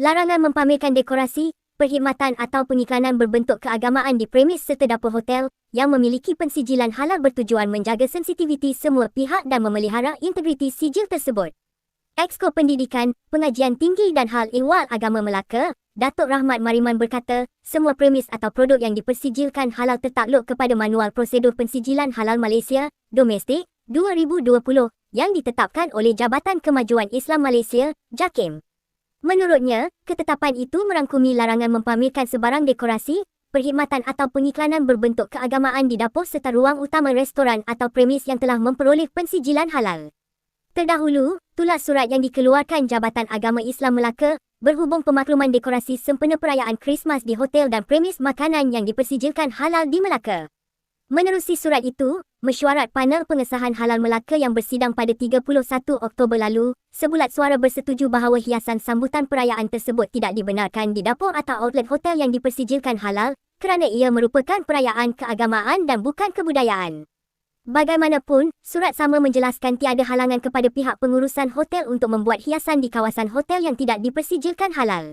Larangan mempamerkan dekorasi, perkhidmatan atau pengiklanan berbentuk keagamaan di premis serta dapur hotel yang memiliki pensijilan halal bertujuan menjaga sensitiviti semua pihak dan memelihara integriti sijil tersebut. Exko Pendidikan, Pengajian Tinggi dan Hal Ehwal Agama Melaka, Datuk Rahmat Mariman berkata, semua premis atau produk yang dipersijilkan halal tertakluk kepada Manual Prosedur Pensijilan Halal Malaysia, Domestik, 2020 yang ditetapkan oleh Jabatan Kemajuan Islam Malaysia, JAKIM. Menurutnya, ketetapan itu merangkumi larangan mempamerkan sebarang dekorasi, perkhidmatan atau pengiklanan berbentuk keagamaan di dapur serta ruang utama restoran atau premis yang telah memperoleh pensijilan halal. Terdahulu, tulas surat yang dikeluarkan Jabatan Agama Islam Melaka berhubung pemakluman dekorasi sempena perayaan Christmas di hotel dan premis makanan yang dipersijilkan halal di Melaka. Menerusi surat itu, mesyuarat panel pengesahan halal Melaka yang bersidang pada 31 Oktober lalu, sebulat suara bersetuju bahawa hiasan sambutan perayaan tersebut tidak dibenarkan di dapur atau outlet hotel yang dipersijilkan halal kerana ia merupakan perayaan keagamaan dan bukan kebudayaan. Bagaimanapun, surat sama menjelaskan tiada halangan kepada pihak pengurusan hotel untuk membuat hiasan di kawasan hotel yang tidak dipersijilkan halal.